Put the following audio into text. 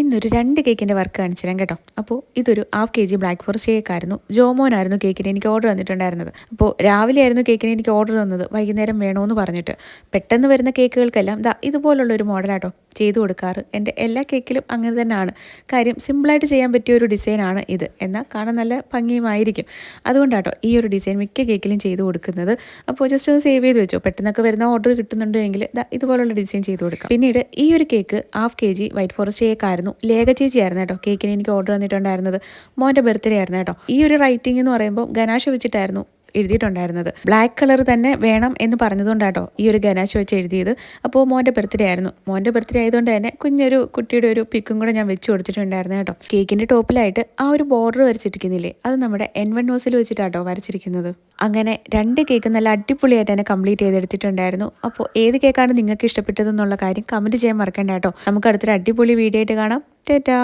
ഇന്നൊരു രണ്ട് കേക്കിന്റെ വർക്ക് കാണിച്ചു കേട്ടോ. അപ്പോൾ ഇതൊരു half K G black forest കേക്കായിരുന്നു ജോമോനായിരുന്നു കേക്കിന് എനിക്ക് ഓർഡർ തന്നിട്ടുണ്ടായിരുന്നത്. അപ്പോൾ രാവിലെ ആയിരുന്നു കേക്കിന് എനിക്ക് ഓർഡർ തന്നത്. വൈകുന്നേരം വേണമെന്ന് പറഞ്ഞിട്ട്. പെട്ടെന്ന് വരുന്ന കേക്കുകൾക്കെല്ലാം ദാ ഇതുപോലുള്ള ഒരു മോഡലാട്ടോ ചെയ്തു കൊടുക്കാറ്. എന്റെ എല്ലാ കേക്കിലും അങ്ങനെ തന്നെയാണ്. കാര്യം സിമ്പിളായിട്ട് ചെയ്യാൻ പറ്റിയ ഒരു ഡിസൈനാണ് ഇത്. എന്നാൽ കാണാൻ നല്ല ഭംഗിയുമായിരിക്കും. അതുകൊണ്ടാട്ടോ ഈ ഒരു ഡിസൈൻ മിക്ക കേക്കിലും ചെയ്തു കൊടുക്കുന്നത്. അപ്പോൾ ജസ്റ്റ് ഒന്ന് സേവ് ചെയ്ത് വെച്ചോ. പെട്ടെന്നൊക്കെ വരുന്ന ഓർഡർ കിട്ടുന്നുണ്ടെങ്കിൽ ദാ ഇതുപോലുള്ള ഡിസൈൻ ചെയ്തു കൊടുക്കാം. പിന്നീട് ഈ ഒരു cake half K G white forest cake ആയിരുന്നു. ലേഖ ചേച്ചി ആയിരുന്നു കേട്ടോ. കേക്കിന് എനിക്ക് ഓർഡർ തന്നിട്ടുണ്ടായിരുന്നത്. മോന്റെ ബർത്ത്ഡേ ആയിരുന്നു കേട്ടോ. ഈ ഒരു റൈറ്റിംഗ് എന്ന് പറയുമ്പോൾ ഗനാശ വെച്ചിട്ടായിരുന്നു എഴുതിയിട്ടുണ്ടായിരുന്നത്. ബ്ലാക്ക് കളർ തന്നെ വേണം എന്ന് പറഞ്ഞതുകൊണ്ടാട്ടോ ഈ ഒരു ഗനാശ വെച്ച് എഴുതിയത്. അപ്പോൾ മോന്റെ ബർത്ത്ഡേ ആയിരുന്നു. മോന്റെ ബർത്ത്ഡേ ആയതുകൊണ്ട് തന്നെ കുഞ്ഞൊരു കുട്ടിയുടെ ഒരു പിക്കും കൂടെ ഞാൻ വെച്ച് കൊടുത്തിട്ടുണ്ടായിരുന്നു കേട്ടോ. കേക്കിന്റെ ടോപ്പിലായിട്ട് ആ ഒരു ബോർഡർ വരച്ചിരിക്കുന്നില്ലേ അത് നമ്മുടെ എൻ വൺ നോസിൽ വെച്ചിട്ടാട്ടോ വരച്ചിരിക്കുന്നത്. അങ്ങനെ രണ്ട് കേക്ക് നല്ല അടിപൊളിയായിട്ട് തന്നെ കംപ്ലീറ്റ് ചെയ്തെടുത്തിട്ടുണ്ടായിരുന്നു. അപ്പോൾ ഏത് കേക്കാണ് നിങ്ങൾക്ക് ഇഷ്ടപ്പെട്ടതെന്നുള്ള കാര്യം കമന്റ് ചെയ്യാൻ മറക്കണ്ട കേട്ടോ. നമുക്ക് അടുത്തൊരു അടിപൊളി വീഡിയോ ആയിട്ട് കാണാം. ടാറ്റാ.